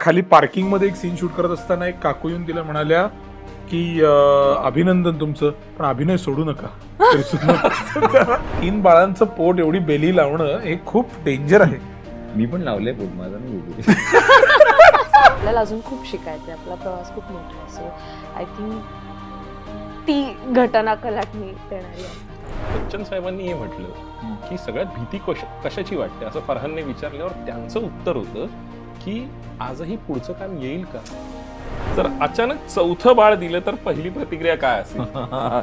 खाली पार्किंगमध्ये एक सीन शूट करत असताना एक काकू येऊन तिला म्हणाल्या की अं, अभिनंदन तुमचं पण अभिनय सोडू नका. तरी सुद्धा तीन बाळांचं पोट एवढी बेली लावणं हे खूप डेंजर आहे. मी पण लावलंय पोट माझा येते. आपल्याला अजून खूप शिकायचं आहे आपला प्रवास खूप मोठा आहे. सो आय थिंक ती घटना कलाटणी देणारी बच्चन साहेबांनी हे म्हटलं की सगळ्यात भीती कश कशाची वाटते? असं फरहानने विचारल्यावर त्यांचं उत्तर होतं की आजही पुढचं काम येईल का? जर अचानक चौथं बाळ दिलं तर पहिली प्रतिक्रिया काय असेल? अं,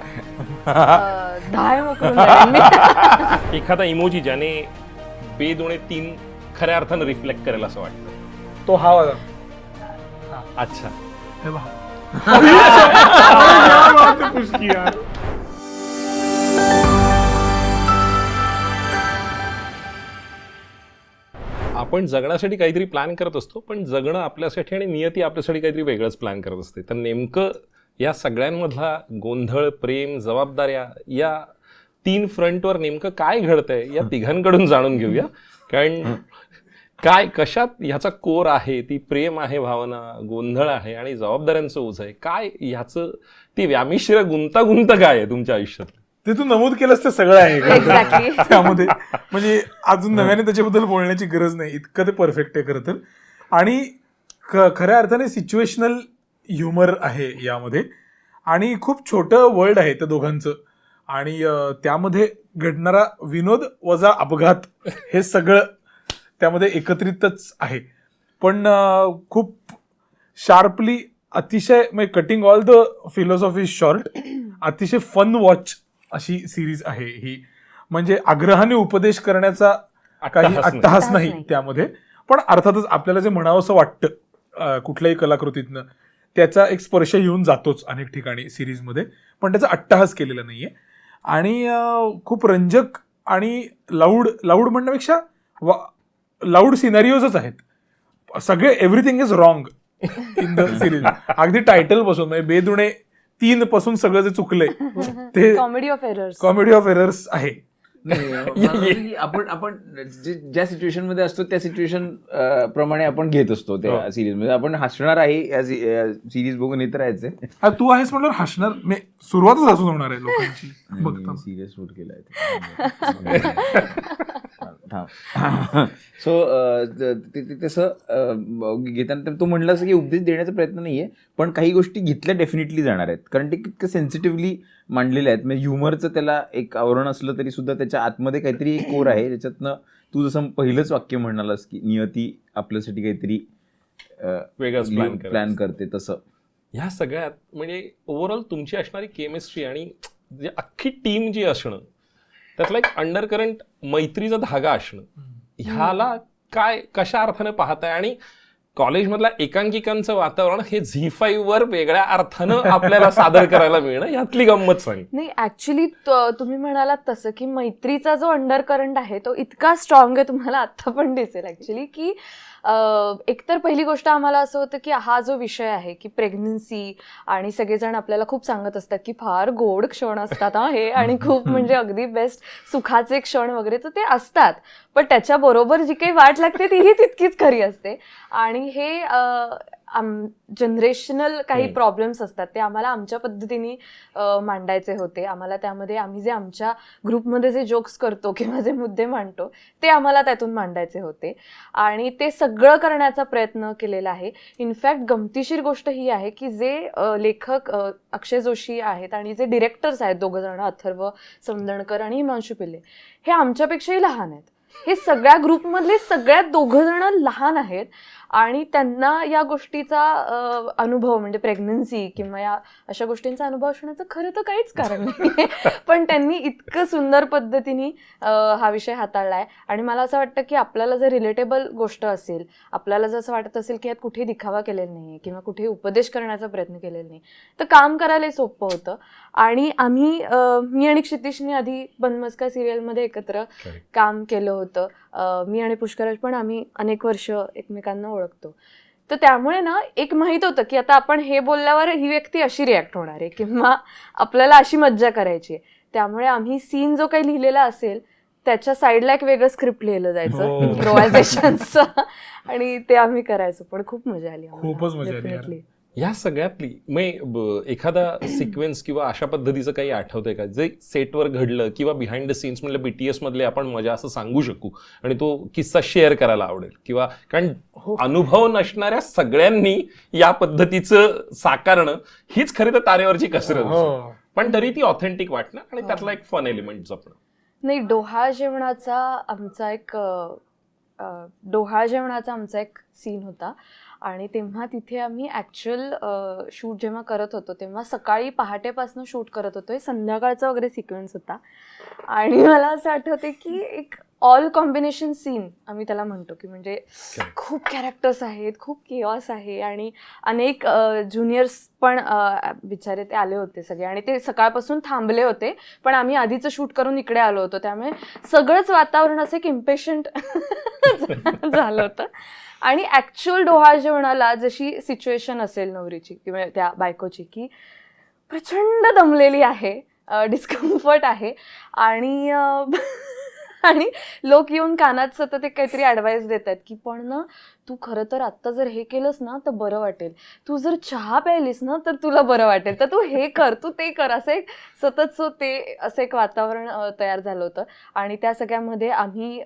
धाय मोकळून जाईन मी. एखादा इमोजी ज्याने बेदोणे तीन खऱ्या अर्थानं रिफ्लेक्ट करेल असं वाटतं. तो हा वाला. अच्छा. हे पहा. आपण जगण्यासाठी काहीतरी प्लॅन करत असतो पण जगणं आपल्यासाठी आणि नियती आपल्यासाठी काहीतरी वेगळंच प्लॅन करत असते. तर नेमकं या सगळ्यांमधला गोंधळ प्रेम जबाबदाऱ्या या तीन फ्रंटवर नेमकं काय घडतंय या तिघांकडून जाणून घेऊया. कारण काय कशात ह्याचा कोर आहे ती प्रेम आहे भावना गोंधळ आहे आणि जबाबदाऱ्यांचं ओझ आहे काय ह्याचं ती व्यामिश्र गुंतागुंत काय आहे तुमच्या आयुष्यात? ते तू नमूद केलंस ते सगळं आहे. त्यामध्ये. म्हणजे अजून नव्याने त्याच्याबद्दल बोलण्याची गरज नाही. इतकं ते परफेक्ट आहे खरं तर. आणि खऱ्या अर्थाने सिच्युएशनल ह्युमर आहे यामध्ये. आणि खूप छोटं वर्ल्ड आहे त्या दोघांचं. आणि त्यामध्ये घडणारा विनोद वजा अपघात हे सगळं त्यामध्ये एकत्रितच आहे. पण खूप शार्पली अतिशय म्हणजे cutting all the philosophy short अतिशय फन वॉच अशी सिरीज आहे ही. म्हणजे आग्रहाने उपदेश करण्याचा काही अट्टहास नाही. त्यामध्ये. पण अर्थातच आपल्याला जे म्हणावंसं वाटतं कुठल्याही कलाकृतीतनं त्याचा एक स्पर्श येऊन जातोच अनेक ठिकाणी सिरीजमध्ये पण त्याचा अट्टहास केलेला नाहीये. आणि खूप रंजक आणि लाऊड लाऊड म्हणण्यापेक्षा लाऊड सिनारिओजच आहेत. सगळे everything is wrong in the series अगदी टायटलपासून म्हणजे बेदुणे तीन पासून सगळं जे चुकलंय ते comedy of errors comedy of errors आहे. आपण आपण जे- ज्या सिच्युएशनमध्ये असतो त्या सिच्युएशन प्रमाणे आपण घेत असतो त्या हो. सिरीजमध्ये. आपण हसणार आहे या सिरीज बघून येत राहायचं हा, तू आहेस म्हणल्यावर हसणार सुरुवातच हसून होणार आहे लोकांची बघता सिरियस शूट केलाय. सो तसं घेताना तू म्हणलास की उपदेश देण्याचा प्रयत्न नाहीये पण काही गोष्टी घेतल्या डेफिनेटली जाणार आहेत. कारण ते कितकं सेन्सिटिव्हली मांडलेले आहेत. म्हणजे ह्युमरचं त्याला एक आवरण असलं तरी सुद्धा त्याच्या आतमध्ये काहीतरी एक कोर आहे. त्याच्यातनं तू जसं पहिलंच वाक्य म्हणालास की नियती आपल्यासाठी काहीतरी वेगळंच प्लॅन प्लॅन करते तसं. ह्या सगळ्यात म्हणजे ओव्हरऑल तुमची असणारी केमिस्ट्री आणि अख्खी टीम जी असणं त्यातला एक अंडर करंट मैत्रीचा धागा असणं. ह्याला काय कशा अर्थानं पाहताय? आणि कॉलेजमधल्या एकांकिकांचं वातावरण हे झी फाईव्ह वर वेगळ्या अर्थानं आपल्याला सादर करायला मिळणं यातली गंमत सांग. नाही ऍक्च्युली तुम्ही म्हणालात तसं की मैत्रीचा जो अंडर करंट आहे तो इतका स्ट्रॉंग आहे तुम्हाला आता पण दिसेल ऍक्च्युली की एकतर पहिली गोष्ट आम्हाला असं होतं की हा जो विषय आहे की प्रेग्नन्सी आणि सगळेजण आपल्याला खूप सांगत असतात की फार गोड क्षण असतात हा हे आणि खूप म्हणजे अगदी बेस्ट सुखाचे क्षण वगैरे तर ते असतात. पण त्याच्याबरोबर जी काही वाट लागते तीही तितकीच खरी असते. आणि हे जनरेशनल काही. प्रॉब्लेम्स असतात ते आम्हाला आमच्या पद्धतीने मांडायचे होते. आम्हाला त्यामध्ये आम्ही जे आमच्या ग्रुपमध्ये जे जोक्स करतो किंवा जे मुद्दे मांडतो ते आम्हाला त्यातून मांडायचे होते. आणि ते सगळं करण्याचा प्रयत्न केलेला आहे. इनफॅक्ट गमतीशीर गोष्ट ही आहे की जे लेखक अक्षय जोशी आहेत आणि जे डिरेक्टर्स आहेत दोघं जण अथर्व समदणकर आणि हिमांशू पिल्ले हे आमच्यापेक्षाही लहान आहेत. हे सगळ्या ग्रुपमधले सगळ्यात दोघं जण लहान आहेत आणि त्यांना या गोष्टीचा अनुभव म्हणजे प्रेग्नन्सी किंवा या अशा गोष्टींचा अनुभव असण्याचं खरं तर काहीच कारण नाही पण त्यांनी इतकं सुंदर पद्धतीने हा विषय हाताळलाय. आणि मला असं वाटतं की आपल्याला जर रिलेटेबल गोष्ट असेल आपल्याला जर असं वाटत असेल की यात कुठे दिखावा केलेला नाही किंवा कुठे उपदेश करण्याचा प्रयत्न केलेला नाही तर काम करायला सोपं होतं. आणि आम्ही मी आणि क्षितिशने आधी बनमस्का सिरियलमध्ये एकत्र. काम केलं होतं. मी आणि पुष्कराज पण आम्ही अनेक वर्ष एकमेकांना ओळखतो. तर त्यामुळे ना एक माहीत होतं की आता आपण हे बोलल्यावर ही व्यक्ती अशी रिॲक्ट होणार आहे किंवा आपल्याला अशी मज्जा करायची आहे. त्यामुळे आम्ही सीन जो काही लिहिलेला असेल त्याच्या साईडला एक वेगळं स्क्रिप्ट लिहिलं हो. जायचं इम्प्रोव्हायझेशनचं आणि ते आम्ही करायचो. पण खूप मजा आली. खूपच मजा आली यार. Definitely. या सगळ्यातली मग ब- एखादा सिक्वेन्स किंवा अशा पद्धतीचं काही आठवतंय का जे सेटवर घडलं किंवा बिहाइंड द सीन्स म्हणलं बीटीएस मधले आपण मजा असं सांगू शकू आणि तो किस्सा शेअर करायला आवडेल किंवा कारण अनुभव नसणाऱ्या सगळ्यांनी या पद्धतीचं साकारणं हीच खरी तर तारेवरची कसरत. हो पण तरी ती ऑथेंटिक वाटणं आणि त्यातला एक फन एलिमेंट जपणं नाही डोहाळ जेवणाचा आमचा एक डोहाळ जेवणाचा आमचा एक सीन होता आणि तेव्हा तिथे आम्ही ॲक्च्युअल शूट जेव्हा करत होतो तेव्हा सकाळी पहाटेपासून शूट करत होतो. हे संध्याकाळचा वगैरे सिक्वेन्स होता. आणि मला असं आठवते की एक ऑल कॉम्बिनेशन सीन आम्ही त्याला म्हणतो की म्हणजे. खूप कॅरेक्टर्स आहेत खूप केऑस आहे आणि अनेक ज्युनियर्स पण बिचारे ते आले होते सगळे आणि ते सकाळपासून थांबले होते. पण आम्ही आधीचं शूट करून इकडे आलो होतो. त्यामुळे सगळंच वातावरण असं एक इम्पेशंट झालं होतं. आणि ॲक्च्युअल डोहाळ जेवणाला जशी सिच्युएशन असेल नवरीची किंवा त्या बायकोची की प्रचंड दमलेली आहे डिस्कम्फर्ट आहे. आणि आणि लोक येऊन कानात सतत एक काहीतरी ॲडवाईस देत आहेत की पण ना तू खरं तर आत्ता जर हे केलंस ना तर बरं वाटेल. तू जर चहा प्यायलीस ना तर तुला बरं वाटेल. तर तू हे कर तू ते कर. असं एक सतत सो ते असं एक वातावरण तयार झालं होतं. आणि त्या सगळ्यामध्ये आम्ही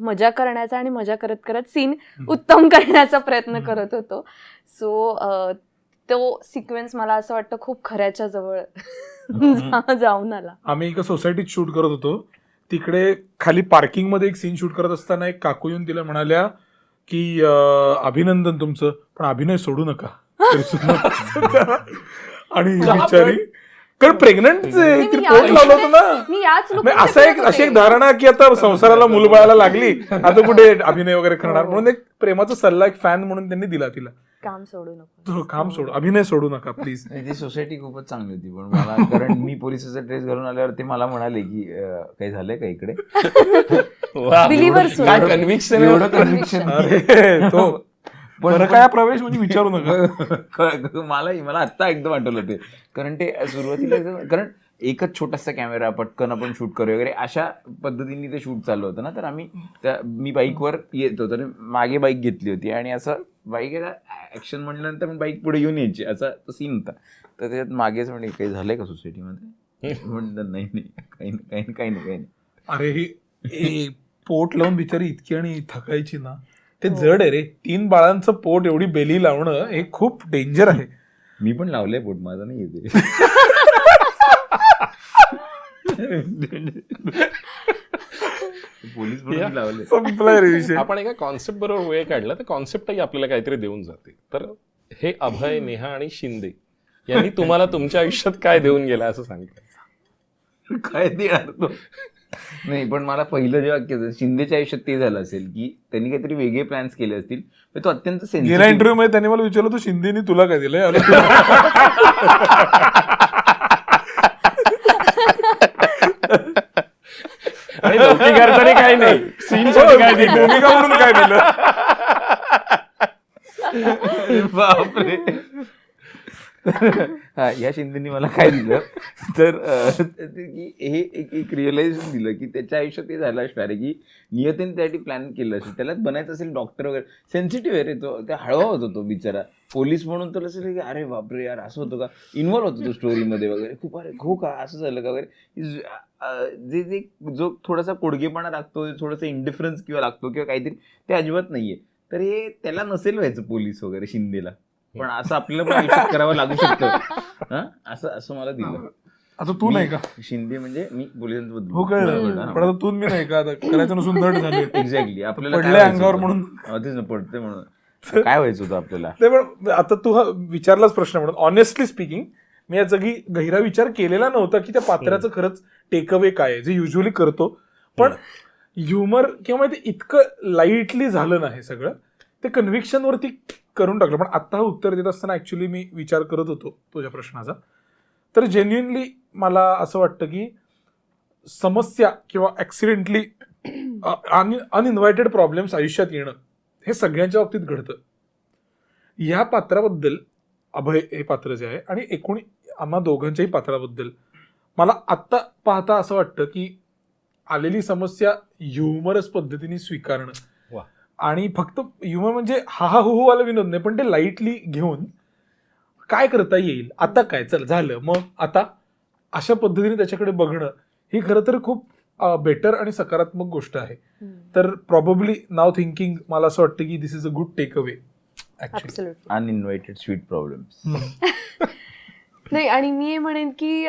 मजा करण्याचा आणि मजा करत करत सीन उत्तम करण्याचा प्रयत्न करत होतो. सो तो सिक्वेन्स मला असं वाटतं खूप खऱ्याच्या जवळ जाऊन आला. आम्ही एका सोसायटीत शूट करत होतो. तिकडे खाली पार्किंगमध्ये एक सीन शूट करत असताना एक काकू येऊन तिला म्हणाल्या की अभिनंदन तुमचं पण अभिनय सोडू नका. आणि बिचारी कारण प्रेग्नंट पोट लावलं होतं ना. असं एक अशी एक. धारणा की आता संसाराला मुलबाळाला लागली आता कुठे अभिनय वगैरे करणार? म्हणून एक प्रेमाचा सल्ला एक फॅन म्हणून त्यांनी दिला तिला. काम सोडू नको. तो काम सोडू अभिनय सोडू नका प्लीज ती सोसायटी खूपच चांगली होती पण मला कारण मी पोलिसाचा ड्रेस घालून आल्यावर ते मला म्हणाले की काही झालंय का इकडे. कन्व्हिक्शन एवढं तो. पण- बरं काय प्रवेश म्हणजे विचारू नका. मलाही मला आत्ता एकदम आठवलं ते. कारण ते सुरुवातीला एकदम- कारण एकच छोटासा कॅमेरा पटकन आपण शूट करू वगैरे अशा पद्धतीने ते शूट चालू होतं ना. तर आम्ही त्या मी बाईकवर येत होतो मागे बाईक घेतली होती. आणि असं बाईक ऍक्शन म्हटल्यानंतर मी बाईक पुढे येऊन यायची. असा तो सीन होता. तर त्याच्यात मागेच म्हणजे काही झालंय का सोसायटीमध्ये म्हणलं नाही नाही. काही नाही काही नाही काही नाही काही नाही. अरे ही हे पोट लावून बिचारी इतकी आणि थकायची ना. ते जड आहे रे. तीन बाळांचं पोट एवढी बेली लावणं हे खूप डेंजर आहे. मी पण लावलंय पोट माझं नाही येते पोलीस लावले. संपलाय रे विषय आपण एका कॉन्सेप्ट बरोबर वेळ काढला तर कॉन्सेप्टही आपल्याला काहीतरी देऊन जाते. तर हे अभय नेहा आणि शिंदे यांनी तुम्हाला तुमच्या आयुष्यात काय देऊन गेला असं सांगतात काय देणार तो? नाही पण मला पहिलं जे वाक्य शिंदेच्या आयुष्यात ते झालं असेल की त्यांनी काहीतरी वेगळे प्लॅन्स केले असतील. पण तो अत्यंत गेल्या सेन्सिटिव्ह इंटरव्ह्यू मध्ये त्यांनी मला विचारलं तू शिंदेनी तुला काय दिलंय? अरे आणि काही नाही. सीन काय दिलं भूमिका म्हणून काय दिलं बापरे. हा या शिंदेनी मला काय दिलं? तर ते हे एक एक रिअलाइजेशन दिलं की त्याच्या आयुष्यात हे झालं असणार आहे की नियतीने त्यासाठी प्लॅन केलं असेल त्याला बनायचं असेल डॉक्टर वगैरे. सेन्सिटिव्ह आहे रे तो. त्या हळवा होतो तो बिचारा. पोलीस म्हणून तर असेल की अरे बापरे यार असं होतं का? इन्व्हॉल्व होतो तो स्टोरीमध्ये वगैरे. खूप अरे हो का असं झालं का वगैरे. ज- अं, जे जे जो थोडासा कोडगेपणा लागतो थोडासा इंडिफरन्स किंवा लागतो किंवा काहीतरी ते अजिबात नाहीये. तर हे त्याला नसेल व्हायचं पोलीस वगैरे शिंदेला. पण असं आपल्याला पण आयुष्यात करावं लागू शकतं. हं? असं असं मला दिलं. आता तू नाही का? शिंदे म्हणजे मी पोलिसांबद्दल हो कळलं. पण आता तू मी नाही का? करायचं नसून झाले. एक्झॅक्टली आपल्याला अंगावर? म्हणून. तेच ना पडते म्हणून. काय व्हायचं होतं आपल्याला? नाही पण आता तू हा विचारलाच प्रश्न म्हणून. ऑनेस्टली स्पीकिंग मी याचा की गहिरा विचार केलेला नव्हता की त्या पात्राचं खरंच टेकअवे काय आहे जे युजली करतो. पण ह्युमर किंवा माहिती इतकं लाईटली झालं नाही सगळं ते कन्व्हिक्शन वरती करून टाकलं. पण आता हा उत्तर देत असताना ऍक्च्युली मी विचार करत होतो तुझ्या प्रश्नाचा. तर जेन्युनली मला असं वाटतं की समस्या किंवा ऍक्सिडेंटली अनइन्व्हायटेड प्रॉब्लेम्स आयुष्यात येणं हे सगळ्यांच्या बाबतीत घडतं. ह्या पात्राबद्दल अभय हे पात्र जे आहे. आणि एकूण आम्हा दोघांच्याही पात्राबद्दल मला आत्ता पाहता असं वाटतं की आलेली समस्या ह्युमरस पद्धतीने स्वीकारणं. वा. आणि फक्त ह्युमर म्हणजे हा हा हो वाला विनोद नाही पण ते लाईटली घेऊन काय करता येईल आता काय? चल झालं. मग आता अशा पद्धतीने त्याच्याकडे बघणं ही खरं तर खूप बेटर आणि सकारात्मक गोष्ट आहे. तर प्रॉबेबली नाव थिंकिंग मला असं वाटतं की this is a good takeaway actually uninvited sweet problem नाही आणि मी हे म्हणेन की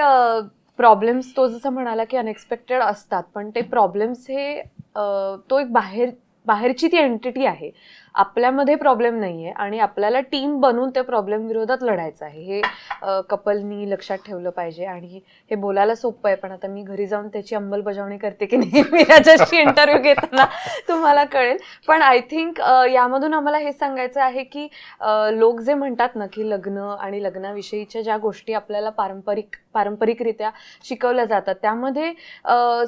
प्रॉब्लेम्स तो जसं म्हणाला की अनएक्सपेक्टेड असतात पण ते प्रॉब्लेम्स हे अ, तो एक बाहेर बाहेरची ती एंटिटी आहे. आपल्यामध्ये प्रॉब्लेम नाही आहे आणि आपल्याला टीम बनून त्या प्रॉब्लेम विरोधात लढायचं आहे. हे कपलनी लक्षात ठेवलं पाहिजे आणि हे बोलायला सोपं आहे पण आता मी घरी जाऊन त्याची अंमलबजावणी करते की नाही मी याच्याशी इंटरव्ह्यू घेताना तुम्हाला कळेल. पण आय थिंक यामधून आम्हाला हे सांगायचं आहे की लोक जे म्हणतात ना की लग्न आणि लग्नाविषयीच्या ज्या गोष्टी आपल्याला पारंपरिक पारंपरिकरित्या शिकवल्या जातात त्यामध्ये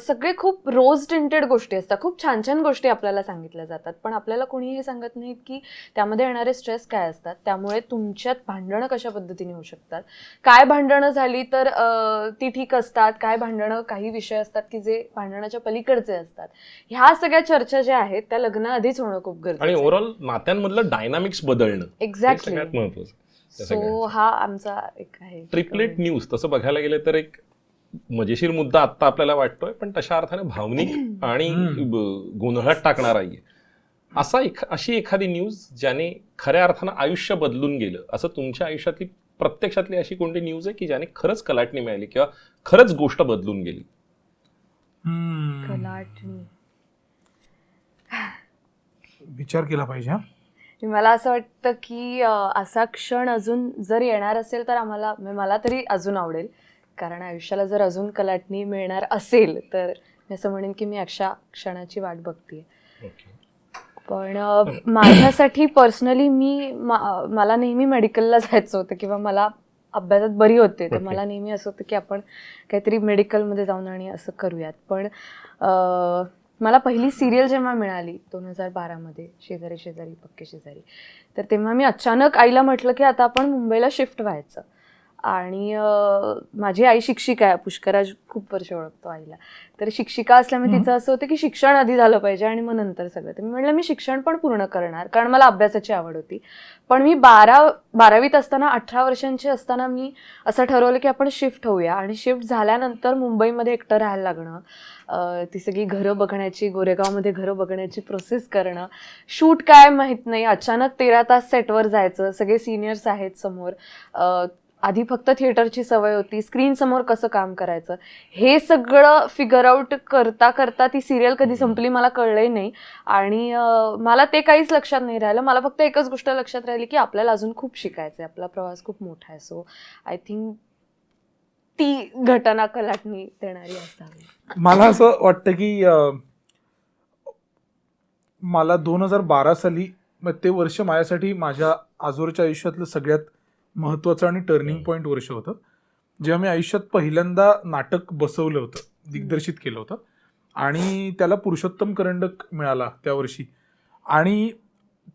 सगळे खूप रोज टिंटेड गोष्टी असतात. खूप छान छान गोष्टी आपल्याला सांगितल्या जातात. पण आपल्याला कोणी हे सांगत नाहीत की त्यामध्ये येणारे स्ट्रेस काय असतात? त्यामुळे तुमच्यात भांडणं कशा पद्धतीने होऊ शकतात? काय भांडणं झाली तर ती ठीक असतात? काय भांडणं काही विषय असतात की जे भांडणाच्या पलीकडचे असतात? ह्या सगळ्या चर्चा ज्या आहेत त्या लग्नाआधीच होणं खूप आणि गरजेचं आहे. ओव्हरऑल नात्यांमधलं डायनामिक्स बदलणं एक्झॅक्टली सगळ्यात महत्वाचं सो. हा आमचा एक आहे. ट्रिपलेट न्यूज तसं बघायला गेलं तर एक मजेशीर मुद्दा आत्ता आपल्याला वाटतोय पण तशा अर्थाने भावनिक आणि गोंधळात टाकणारा आहे. असा एक अशी एखादी न्यूज ज्याने खऱ्या अर्थानं आयुष्य बदलून गेलं असं तुमच्या आयुष्यातली प्रत्यक्षातली अशी कोणती न्यूज आहे की ज्याने खरंच कलाटणी मिळाली किंवा खरंच गोष्ट बदलून गेली? कलाटणी. विचार केला पाहिजे हा. मला असं वाटतं की अं, असा क्षण अजून जर येणार असेल तर आम्हाला म्हणजे मला तरी अजून आवडेल. कारण आयुष्याला जर अजून कलाटणी मिळणार असेल तर मी असं म्हणेन की मी अशा क्षणाची वाट बघते पण माझ्यासाठी पर्सनली मी मा- मला नेहमी मेडिकलला जायचं होतं किंवा मला अभ्यासात बरी होते तर. मला नेहमी असं होतं की आपण काहीतरी मेडिकलमध्ये जाऊन आणि असं करूयात पण मला पहिली सिरियल जेव्हा मिळाली दोन हजार बारामध्ये शेजारी शेजारी पक्के शेजारी तर तेव्हा मी अचानक आईला म्हटलं की आता आपण मुंबईला शिफ्ट व्हायचं आणि माझी आई शिक्षिका आहे. पुष्कराज खूप वर्ष ओळखतो आईला. तर शिक्षिका असल्यामुळे. तिचं असं होतं की शिक्षण आधी झालं पाहिजे आणि मग नंतर सगळं. तर मी म्हटलं मी शिक्षण पण पूर्ण करणार कारण मला अभ्यासाची आवड होती. पण मी बारा बारावीत असताना अठरा वर्षांची असताना मी असं ठरवलं की आपण शिफ्ट होऊया. आणि शिफ्ट झाल्यानंतर मुंबईमध्ये एकटं राहायला लागणं ती सगळी घरं बघण्याची गोरेगावमध्ये घरं बघण्याची प्रोसेस करणं. शूट काय माहीत नाही. अचानक तेरा तास सेटवर जायचं. सगळे सिनियर्स आहेत समोर. आधी फक्त थिएटरची सवय होती. स्क्रीन समोर कसं काम करायचं? हे सगळं फिगर आउट करता करता ती सिरियल कधी संपली मला कळलंही नाही. आणि मला ते काहीच लक्षात नाही राहिलं. मला फक्त एकच गोष्ट लक्षात राहिली की आपल्याला अजून खूप शिकायचं आहे आपला प्रवास खूप मोठा आहे. सो आय थिंक ती घटना कलाटणी देणारी असावी. मला असं वाटतं की मला दोन हजार बारा साली मग ते वर्ष माझ्यासाठी माझ्या आजोरच्या आयुष्यातलं सगळ्यात महत्त्वाचं आणि टर्निंग पॉईंट वर्ष होतं. जेव्हा मी आयुष्यात पहिल्यांदा नाटक बसवलं होतं दिग्दर्शित केलं होतं आणि त्याला पुरुषोत्तम करंडक मिळाला त्या वर्षी. आणि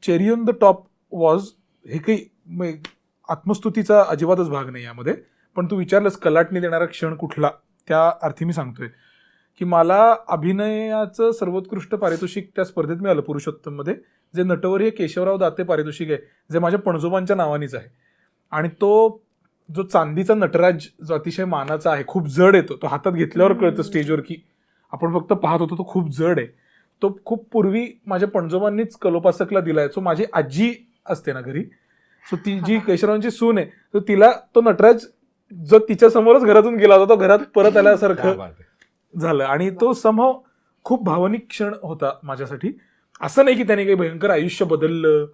cherry on the top was हे काही आत्मस्तुतीचा अजिबातच भाग नाही यामध्ये. पण तू विचारलंस कलाटणी देणारा क्षण कुठला? त्या अर्थी मी सांगतोय. की मला अभिनयाचं सर्वोत्कृष्ट पारितोषिक त्या स्पर्धेत मिळालं पुरुषोत्तममध्ये. जे नटवर्य केशवराव दाते पारितोषिक आहे जे माझ्या पणजोबांच्या नावानीच आहे. आणि तो जो चांदीचा नटराज जो अतिशय मानाचा आहे खूप जड येतो. तो हातात घेतल्यावर कळतं स्टेजवर की आपण फक्त पाहत होतो तो खूप जड आहे. तो खूप पूर्वी माझ्या पणजोबांनीच कलोपासकला दिलाय. सो माझी आजी असते ना घरी. सो ती जी केशवरावांची सून आहे तर तिला तो नटराज जो तिच्या समोरच घरातून गेला होता तो घरात परत आल्यासारखं. झालं. आणि तो समभाव खूप भावनिक क्षण होता माझ्यासाठी. असं नाही की त्याने काही भयंकर आयुष्य बदललं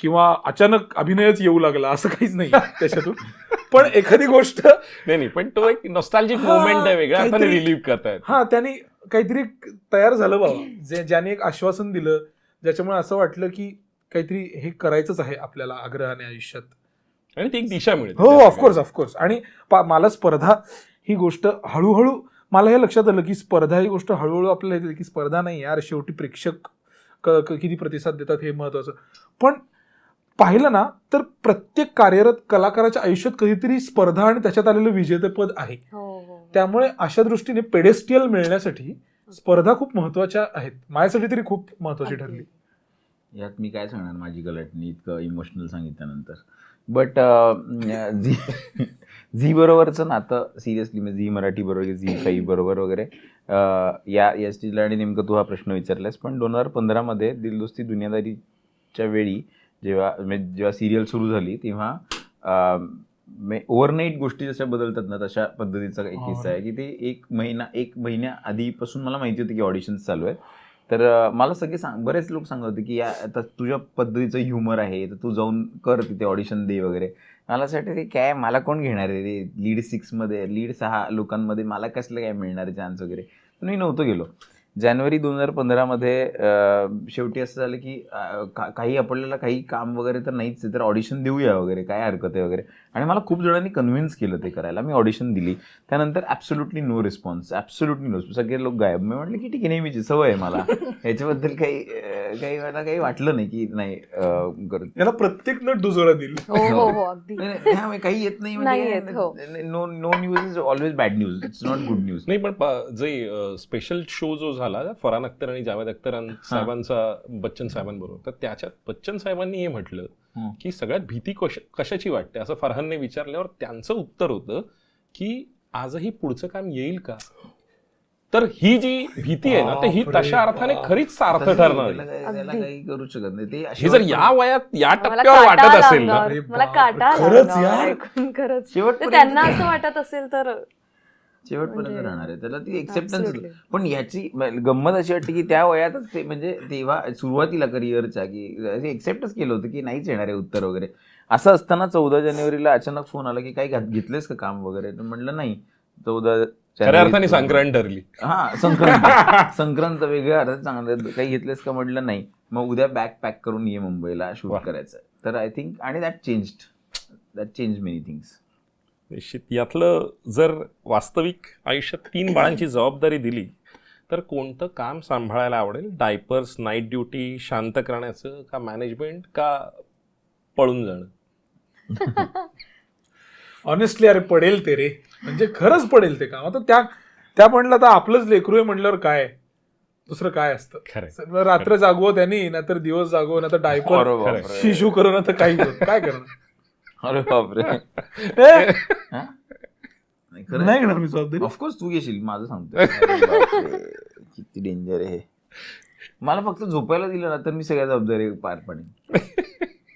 किंवा अचानक अभिनयच येऊ लागला असं काहीच नाही त्याच्यातून. पण एखादी गोष्ट नाही नाही पण तो एक नॉस्टॅल्जिक हा, मोमेंट आहे काहीतरी- रिलीव्ह करतायत. हा त्याने काहीतरी तयार झालं बाबा. जे ज्याने एक आश्वासन दिलं ज्याच्यामुळे असं वाटलं की काहीतरी हे करायचंच आहे आपल्याला आग्रहाने आयुष्यात. आणि ती एक दिशा मिळते हो ऑफकोर्स ऑफकोर्स आणि मला स्पर्धा ही गोष्ट हळूहळू मला हे लक्षात आलं की स्पर्धा ही गोष्ट हळूहळू आपल्याला येते की स्पर्धा नाही यार शेवटी प्रेक्षक किती प्रतिसाद देतात हे महत्वाचं. पण पाहिलं ना तर प्रत्येक कार्यरत कलाकाराच्या आयुष्यात कधीतरी स्पर्धा आणि त्याच्यात आलेलं विजेतेपद आहे. हो हो त्यामुळे अशा दृष्टीने पेडेस्टियल मिळण्यासाठी स्पर्धा खूप महत्त्वाच्या आहेत. माझ्यासाठी तरी खूप महत्वाची ठरली. यात मी काय सांगणार? माझी गलटणी इतकं इमोशनल सांगितल्यानंतर. बट झी झी बरोबरचं नातं सिरियसली म्हणजे झी मराठी बरोबर झी फाई बरोबर वगैरे या या स्टेजला आणि नेमकं तू हा प्रश्न विचारलास पण दोन हजार पंधरामध्ये दिलदोस्ती दुनियादारीच्या वेळी जेव्हा म्हणजे जेव्हा सिरियल सुरू झाली तेव्हा ओव्हरनाईट गोष्टी जशा बदलतात ना तशा पद्धतीचा एक किस्सा आहे की ते एक महिना एक महिन्या आधीपासून मला माहिती होतं की ऑडिशन्स चालू आहेत. तर मला सगळे सांग बरेच लोक सांगत होते की या आता तुझ्या पद्धतीचं ह्युमर आहे तर तू जाऊन कर तिथे ऑडिशन दे वगैरे. मला असं वाटतं ते काय मला कोण घेणार आहे? रे लीड सिक्समध्ये लीड सहा लोकांमध्ये मला कसलं काय मिळणार आहे चान्स वगैरे? पण मी नव्हतो गेलो. जानेवारी दोन हजार पंधरामध्ये शेवटी असं झालं की काही आपल्याला काही काम वगैरे तर नाहीच आहे तर ऑडिशन देऊया वगैरे काय हरकत आहे वगैरे. आणि मला खूप जणांनी कन्व्हिन्स केलं ते करायला. मी ऑडिशन दिली. त्यानंतर absolutely no response absolutely no सगळे लोक गायब. मी म्हटलं की ठीक आहे नेहमीची सवय आहे मला. ह्याच्याबद्दल काही काही मला काही वाटलं नाही की नाही करत. याला प्रत्येक नट दुजोरा दिल हो हो हो अगदी. नाही, नाही, काही येत नाही. No no news is always bad news it's not good news नाही पण जे स्पेशल शो जो झाला फरहान अख्तर आणि जावेद अख्तर साहेबांचा बच्चन साहेबांबरोबर. तर त्याच्यात बच्चन साहेबांनी हे म्हटलं. की सगळ्यात भीती कश कशाची वाटते? असं फरहानने विचारल्यावर त्यांचं उत्तर होतं की आजही पुढचं काम येईल का? तर ही जी भीती आहे ना तर ही तशा अर्थाने. खरीच सार्थ ठरणार काही करू शकत नाही. हे जर या वयात या टप्प्यावर वाटत असेल ना मला काटा खरंच त्यांना असं वाटत असेल तर शेवटपर्यंत म्हणजे- राहणार आहे. त्याला ती एक्सेप्टन्स. पण ह्याची म- गंमत अशी वाटते की त्या वयातच ते म्हणजे तेव्हा सुरुवातीला करिअरच्या की एक्सेप्टच केलं होतं की नाहीच येणार आहे उत्तर वगैरे. असं असताना चौदा जानेवारीला अचानक फोन आला की काही घात- घेतलेस का काम वगैरे? तर म्हणलं नाही. चौदा खऱ्या अर्थाने संक्रांत ठरली. हा संक्रांत. संक्रांत वेगळ्या अर्थात चांगलं काही घेतलेस का? म्हटलं नाही. मग उद्या बॅग पॅक करून ये मुंबईला शूट. करायचं. तर आय थिंक आणि that change that change many things निश्चित. यातलं जर वास्तविक आयुष्यात तीन बाळांची जबाबदारी दिली तर कोणतं काम सांभाळायला आवडेल? डायपर्स नाईट ड्युटी शांत करण्याचं का मॅनेजमेंट का पळून जाणं? ऑनेस्टली अरे पडेल ते रे. म्हणजे खरंच पडेल ते काम. आता त्या त्या म्हणलं तर आपलंच लेकरू आहे म्हणल्यावर काय? दुसरं काय असतं? सगळं रात्र जागवो त्यांनी नाहीतर दिवस जागवो नाहीतर डायपर. शिशू करू ना तर काही काय करणार? अरे बापरे. हा? नाही, खरं नाही घेणार मी जबाबदारी ऑफकोर्स तू घेशील माझं सांगतो किती डेंजर आहे हे. मला फक्त झोपायला दिलं ना तर मी सगळ्या जबाबदारी पार पाडेन.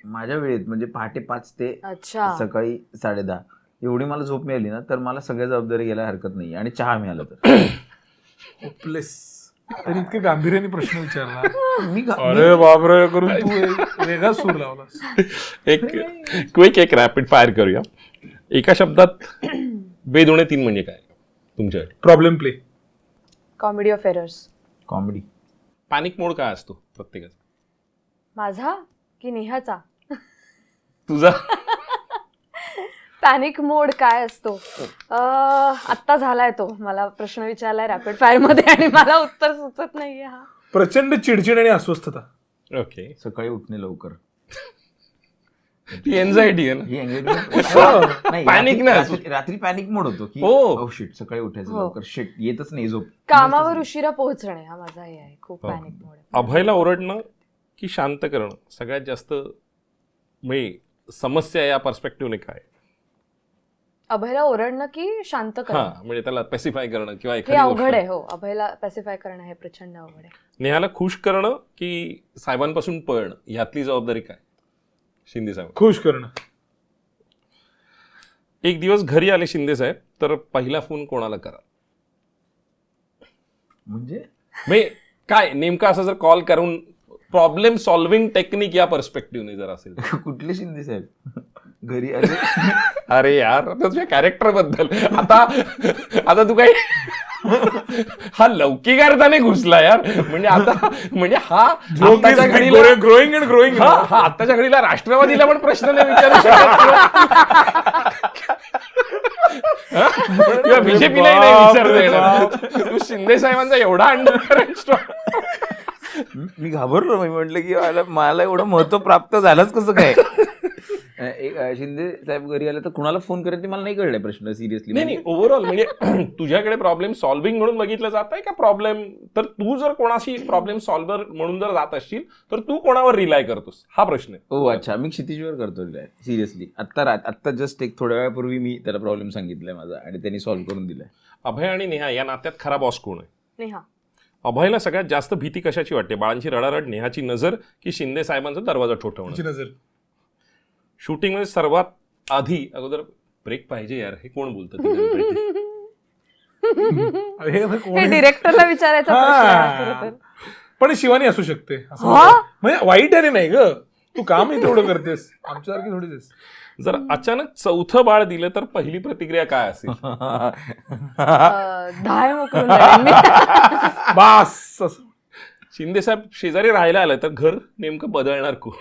माझ्या वेळेत म्हणजे पहाटे पाच ते अच्छा. सकाळी साडे दहा एवढी मला झोप मिळाली ना तर मला सगळ्या जबाबदारी घ्यायला हरकत नाही आणि चहा मिळाला तर. तरी इतके गांभीर्याने प्रश्न विचारला. मी अरे बापरे करून तू एक वेगळा सूर लावलास एक क्विक एक रॅपिड फायर करूया. एका शब्दात बेदोणे तीन म्हणजे काय? तुमच्याकडे. Problem play comedy of errors comedy panic mode काय असतो प्रत्येकाचा? माझा की नेहाचा? तुझा? पॅनिक मोड काय असतो? अं, आत्ता झालाय तो. मला प्रश्न विचारलाय रॅपिड फायरमध्ये आणि मला उत्तर सुचत नाहीये हा. प्रचंड चिडचिड आणि अस्वस्थता. ओके. सकाळी उठणे लवकर. ती एन्झायटी आहे ना. ही anxiety- नाही, Panic रात्री- नाही रात्री- रात्री पॅनिक मोड होतो की हो. oh shit, सकाळी उठायचं हो. लवकर. शिट येतच नाही झोप. कामावर उशिरा पोहोचणे हा माझा हे आहे. खूप हो. पॅनिक मोड आहे. अभयला ओरडणं की शांत करणं? सगळ्यात जास्त म्हणजे समस्या या पर्स्पेक्टिव्हने काय? अभयला ओरडणं की शांत हा करणं? म्हणजे त्याला स्पेसिफाय करणं किंवा हे एखादी अवघड गोष्ट आहे हो. अभयला स्पेसिफाय करणं हे प्रचंड अवघड आहे. नेहाला खुश करणं की साहेबांपासून पळणं? यातली जबाबदारी काय? शिंदे साहेब. खुश करणं. एक दिवस घरी आले शिंदे साहेब तर पहिला फोन कोणाला करा? म्हणजे? म्हणजे काय नेमका असं जर कॉल करून प्रॉब्लेम सॉल्व्हिंग टेक्निक या पर्स्पेक्टिव्हने जर असेल कुठले शिंदे साहेब? घरी आले? अरे यार आता तुझ्या कॅरेक्टरबद्दल. आता आता तू काही हा लौकिक अर्थाने घुसला यार. म्हणजे आता म्हणजे हा आत्ताच्या घडीला ग्रोईंग अँड ग्रोईंग हा हा आत्ताच्या घडीला राष्ट्रवादीला पण प्रश्न नाही विचारू शकत हा? किंवा बीजेपीलाही नाही विचारता येणार. तू शिंदे साहेबांचा एवढा अंडर मी घाबरलो मी म्हटलं की मला मला एवढं महत्त्व प्राप्त झालंच कसं काय? एक, शिंदे साहेब घरी आले तर कुणाला फोन करेल ते मला नाही कळलंय प्रश्न सिरियसली नाही नाही ओव्हरऑल म्हणजे तुझ्याकडे प्रॉब्लेम सॉल्व्हिंग म्हणून बघितलं जात आहे का प्रॉब्लेम तर तू जर कोणाशी प्रॉब्लेम सॉल्व्हर म्हणून जर जात असशील तर तू कोणावर रिलाय करतोस? हा प्रश्न आहे. हो अच्छा. मी क्षितिजवर करतो सिरियसली आत्ता रात आत्ता जस्ट एक थोड्या वेळापूर्वी मी त्याला प्रॉब्लेम सांगितलाय माझा आणि त्यांनी सॉल्व्ह करून दिलाय. अभय आणि नेहा या नात्यात खरा बॉस कोण आहे? नेहा. अभयला सगळ्यात जास्त भीती कशाची वाटते बाळांची रडारड नेहाची नजर की शिंदे साहेबांचा दरवाजा ठोठवणं नजर शूटिंगमध्ये सर्वात आधी अगोदर ब्रेक पाहिजे यार हे कोण बोलतं? हे? डिरेक्टरला विचारायचा हा. पण शिवानी असू शकते असं हा? म्हणजे वाईट आहे नाही ग तू कामही तेवढं करतेस आमच्यासारखी थोडीच आहेस. जर अचानक चौथं बाळ दिलं तर पहिली प्रतिक्रिया काय असेल? अं, धाय मोकळून जाईन मी. बास असं. शिंदे साहेब शेजारी राहायला आलं तर घर नेमकं बदलणार कोण?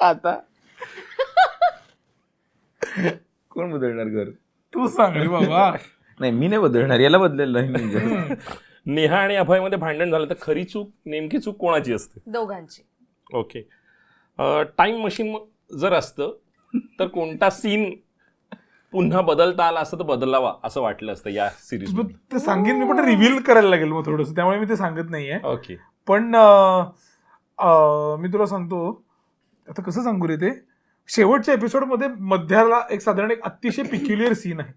आता. कोण बदलणार घर? तू सांग रे बाबा. नाही मी नाही बदलणार याला बदलेलं नाही मी. घर. नेहा आणि अभयमध्ये भांडण झालं तर खरी चूक नेमकी चूक कोणाची असते? दोघांची. ओके. टाइम मशीन जर असतं तर कोणता सीन पुन्हा बदलता आला असतं तर बदलावा असं वाटलं असतं या सिरीज ते सांगेन मी पण रिव्हील करायला लागेल मग थोडस त्यामुळे मी ते सांगत नाहीये. ओके पण मी तुला सांगतो आता कसं सांगू रे ते? शेवटच्या एपिसोडमध्ये मध्याला एक साधारण एक अतिशय पिक्युलियर सीन आहे.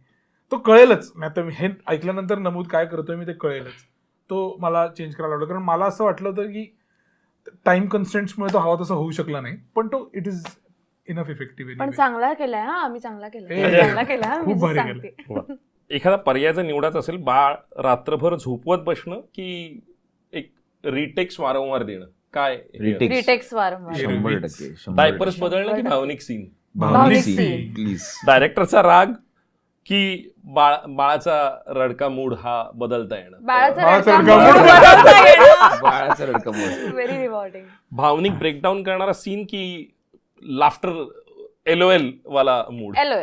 तो कळेलच. मी आता हे ऐकल्यानंतर नमूद काय करतोय मी ते कळेलच. तो मला चेंज करायला आवडलं. कारण मला असं वाटलं होतं की टाइम कन्स्टंट्समुळे तो हवा तसा होऊ शकला नाही पण तो इट इज इनफ इफेक्टिव्ह पण चांगला केलाय हा आम्ही चांगला केलाय. ए, चांगला केलाय हा, मी खूप भारी सांगते. एखादा पर्याय जर निवडायचा असेल बाळ रात्रभर झोपवत बसणं की एक रिटेक्स वारंवार देणं? काय. रिटेक्स वारंवार. डायपर्स. बदलणं की भावनिक सीन भावनिक scene. please. डायरेक्टरचा राग? की बाळ बाळाचा रडका मूड हा बदलता येणं. बाळाचा रडका मूड बदलता येणं. बाळाचं रडकं बोल. व्हेरी रिवॉर्डिंग भावनिक ब्रेकडाऊन करणारा सीन की लाफ्टर एल वाला मूड एल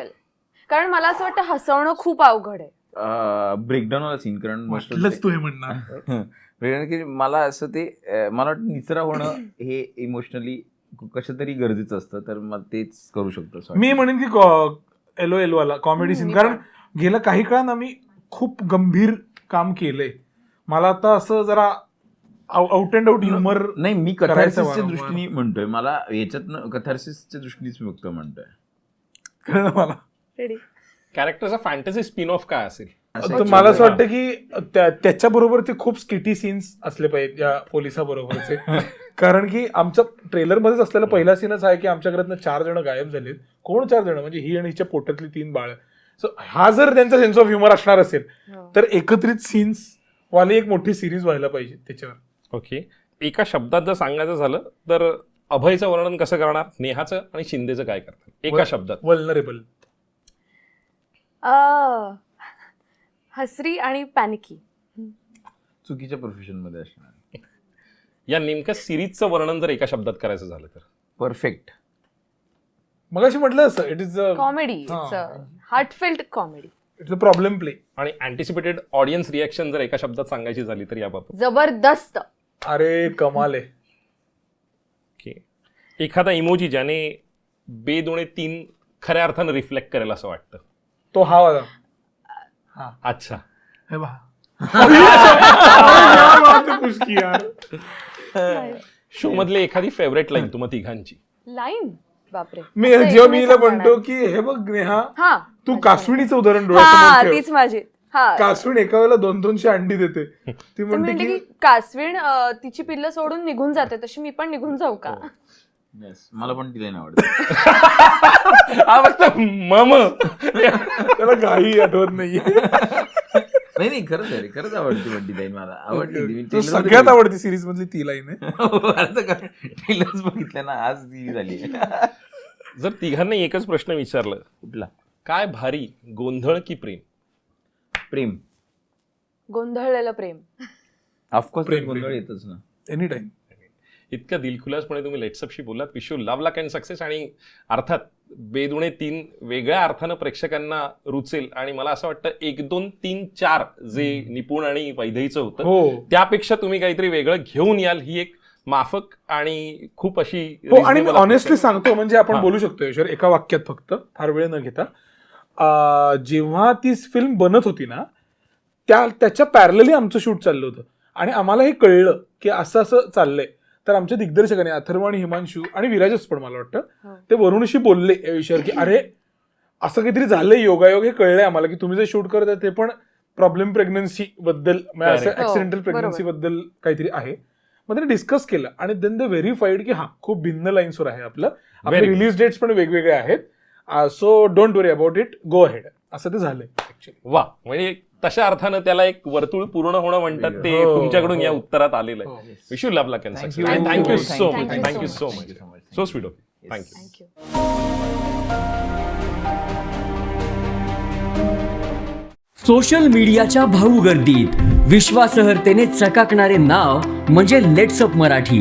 कारण मला असं वाटतं हसवणं खूप अवघड आहे. ब्रेकडाऊन वाला सीन कारण तू हे म्हणणार. ब्रेकडाऊन की मला असं ते मला वाटतं निचरा होणं हे इमोशनली कसं तरी गरजेचं असतं तर मला तेच करू शकतो मी. म्हणेन की एलो एल वाला कॉमेडी सीन मी कारण गेल्या काही काळात आम्ही खूप गंभीर काम केलंय. मला आता असं जरा आउट अँड आउट ह्युमर नाही मी कथार्सिसच्या. दृष्टीने म्हणतोय. मला याच्यात कथार्सिसच्या दृष्टीनेच मी फक्त म्हणतोय. कळलं मला? रेडी कॅरेक्टरचा फॅन्टसी स्पिन ऑफ काय असेल? असं तर मला असं वाटतं की त्या- त्याच्याबरोबर ते खूप स्किटी सीन्स असले पाहिजेत या पोलिसाबरोबरचे. कारण की आमच्या ट्रेलरमध्येच असलेला पहिला सीनच आहे की आमच्या घरातनं चार जण गायब झालेत. कोण चार जण? म्हणजे ही आणि हिच्या पोटातली तीन बाळ. सो हा जर त्यांचा सेन्स ऑफ ह्युमर असणार असेल हो. तर एकत्रित सीन्स वाली एक मोठी सिरीज व्हायला पाहिजे त्याच्यावर. ओके एका शब्दात जर सांगायचं झालं तर अभयचं वर्णन कसं करणार? नेहाचं आणि शिंदेचं काय करणार? एका शब्दात. वल्नरेबल हसरी आणि पॅनिकी चुकीच्या प्रोफेशनमध्ये असणार. या नेमक्या सिरीजचं वर्णन जर एका शब्दात करायचं झालं तर. परफेक्ट. मग अशी म्हटलं असं it is comedy. Heartfelt comedy it's a problem play आणि अँटिसिपेटेड ऑडियन्स रिॲक्शन जर एका शब्दात सांगायची झाली तर याबाबत जबरदस्त. अरे कमाल आहे. एखादा इमोजी ज्याने बेदोणे तीन खऱ्या अर्थानं रिफ्लेक्ट करेल असं वाटतं. तो हा वाला. हा. अच्छा. हे पहा. क्या बात कुछ की यार. शो मधली एखादी फेवरेट लाईन तुम्हा तिघांची? लाईन बापरे. मी असं जेव्हा मी हिला. म्हणतो की हे बघ नेहा हा. तू कासविणीचं उदाहरण हा डोळ्यासमोर ठेव. तीच माझी. हा. कासविण एका वेळेला दोन दोनशे अंडी देते. ती तर मी म्हणते म्हणते की की कासवीण अं, तिची पिल्लं सोडून निघून जाते तशी मी पण निघून जाऊ का? येस मला पण तिला नाही आवडत. हा फक्त मम. त्याला काही आठवत नाहीये. नाही नाही खरंच आहे रे, खरंच आवडती बंटी ताई मला. आवडली ती. मी तो trailer मध्ये सगळ्यात आवडती सिरीज मधली ती लाईन आहे. बघितली. आता काय ट्रेलर्स बघितलं ना आज ती झाली. जर तिघांना एकच प्रश्न विचारलं कुठला? काय भारी गोंधळ की प्रेम? प्रेम. गोंधळलेलं प्रेम. ऑफकोर्स प्रेम, गोंधळ प्रेम. येतच ना. एनी टाइम इतक्या दिलखुलासपणे तुम्ही लेट्सअपशी बोललात wish you love luck and success आणि अर्थात बेदुणे तीन वेगळ्या अर्थानं प्रेक्षकांना रुचेल. आणि मला असं वाटतं एक दोन तीन चार जे निपुण आणि वैधईचं होतं हो. त्यापेक्षा तुम्ही काहीतरी वेगळं घेऊन याल. ही एक माफक आणि खूप अशी हो आणि मी reasonable ऑनेस्टली अपेक्षा- सांगतो म्हणजे आपण हा. बोलू शकतो यशवर एका वाक्यात फक्त फार वेळ न घेता. अं, जेव्हा ती फिल्म बनत होती ना त्या त्याच्या पॅरलली आमचं शूट चाललं होतं. आणि आम्हाला हे कळलं की असं असं चाललंय. तर आमच्या दिग्दर्शकाने अथर्व आणि हिमांशू आणि विराजच पण मला वाटतं हो. ते वरुणशी बोलले या विषयावर की अरे असं काहीतरी झालंय योगायोग हे कळलंय आम्हाला की तुम्ही जे शूट करत आहे ते पण प्रॉब्लेम प्रेग्नन्सी बद्दल म्हणजे असं. हो, ऍक्सिडेंटल बरोबर. प्रेग्नन्सी बद्दल काहीतरी आहे मग त्यांनी डिस्कस केलं आणि देन द व्हेरीफाईड की हा खूप भिन्न लाईन्सवर आहे आपलं आपले. रिलीज डेट्स पण वेगवेगळे आहेत so don't worry about it go ahead असं ते झालंय ऍक्च्युली वा म्हणजे तशा अर्थानं त्याला एक वर्तुळ पूर्ण होणं म्हणतात ते हो, तुमच्याकडून या हो. उत्तरात आलेलं. आहे. Wish you love luck and thank you so. Much thank you so. Much so sweet of thank you thank you social मीडियाच्या भाऊ गर्दीत विश्वासहर्तेने चकाकणारे नाव म्हणजे लेट्सअप मराठी.